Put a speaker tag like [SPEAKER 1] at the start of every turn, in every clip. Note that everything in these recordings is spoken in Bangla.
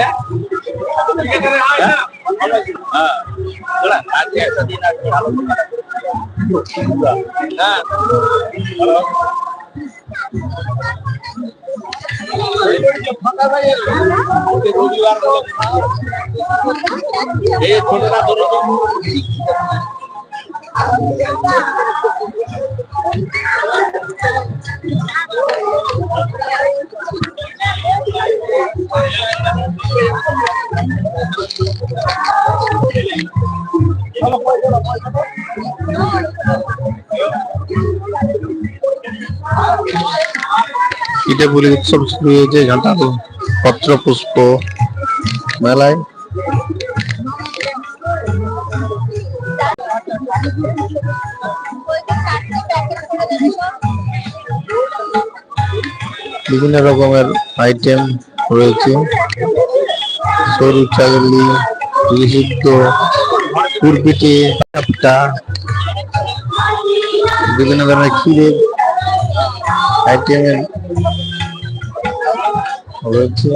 [SPEAKER 1] হ্যাঁ আজকে একটা দিন আজকে ভালো হ্যাঁ
[SPEAKER 2] রবিবার এই ছোটটা ধরো
[SPEAKER 3] পিঠেপুলি উৎসব শুরু হয়েছে ঘাটাল পত্র পুষ্প মেলায়। বিভিন্ন রকমের আইটেম রয়েছে। সরু চাগলি সিদ্ধ কুরপিঠে চাপটা বিভিন্ন ধরনের ক্ষীরে আইটেমের রয়েছে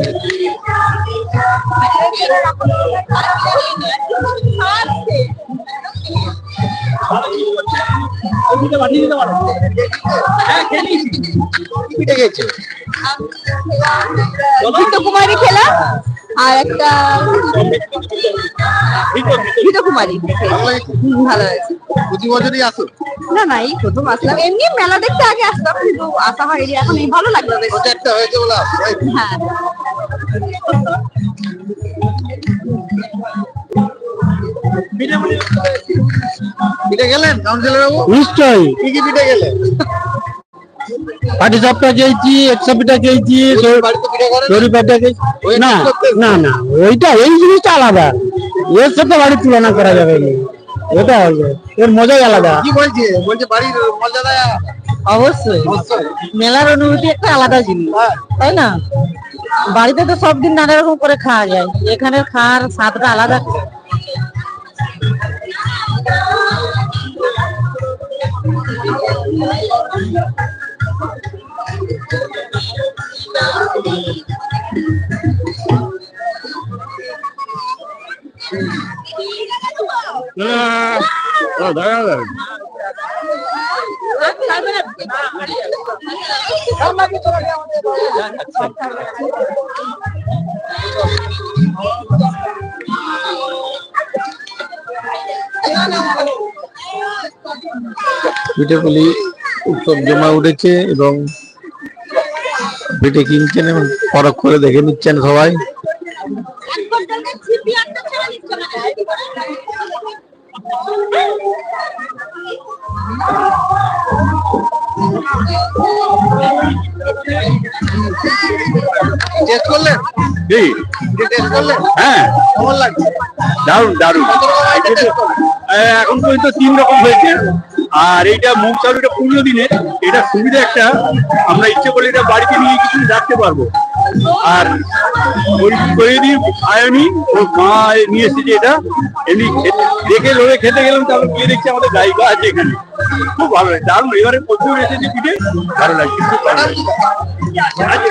[SPEAKER 4] কুমারী খেলাম আর একটা কুমারী ভালো হয়েছে।
[SPEAKER 5] প্রতি বছরই আসো?
[SPEAKER 4] না না এই প্রথম আসলাম। এমনি মেলা দেখতে আগে আসতাম কিন্তু আসা হয়নি। এখন এই ভালো লাগল দেখতে প্রচারটা
[SPEAKER 5] হয়েছে বলে?
[SPEAKER 4] হ্যাঁ।
[SPEAKER 5] পিঠে গেলেন কাউন্সিলর বাবু
[SPEAKER 6] নিশ্চয়ই।
[SPEAKER 5] কি কি পিঠে গেলেন
[SPEAKER 6] পাটি সাপটা খেয়েছি একশো পিঠা খেয়েছি
[SPEAKER 5] বাড়িতে দড়ি
[SPEAKER 6] পাটা খেয়েছি।
[SPEAKER 5] ওই না না
[SPEAKER 6] না ওইটা এই জিনিসটা আলাদা। এর সাথে বাড়ির তুলনা করা যাবে না। এটা হলো এর মজাই আলাদা।
[SPEAKER 5] কি বলছে? বলছে বাড়ির মর্যাদা
[SPEAKER 7] অবশ্যই।
[SPEAKER 5] অবশ্যই।
[SPEAKER 7] মেলার অনুভূতি একটা আলাদা জিনিস। তাই না? বাড়িতে তো সব দিন নানা রকম করে খাওয়া যায়। এখানে খাওয়ার স্বাদটা আলাদা।
[SPEAKER 3] পিঠেপুলি উৎসব জমা উঠেছে এবং পিঠে কিনছেন এবং পরখ করে দেখে নিচ্ছেন সবাই।
[SPEAKER 5] টেস্ট করলেন? টেস্ট করলেন?
[SPEAKER 1] হ্যাঁ।
[SPEAKER 5] কেমন লাগছে?
[SPEAKER 1] এখন পর্যন্ত তিন রকম হয়েছে। আর এইটা মুখ চালু, এটা পুজো দিনের, এটা সুবিধা একটা। আমরা ইচ্ছে করলে এটা বাড়িতে নিয়ে কিছু রাখতে পারব। আর তৈরি আয়নি ও মা নিয়ে এসেছে এটা। এমনি দেখে লোকে খেতে গেলাম, তারপর গিয়ে দেখছি আমাদের গায়িকা আছে এখানে। খুব ভালো লাগে, দারুণ। এবারে প্রচুর এসেছে পিঠে ভালো লাগছে খুব ভালো লাগছে আচ্ছা, আচ্ছা।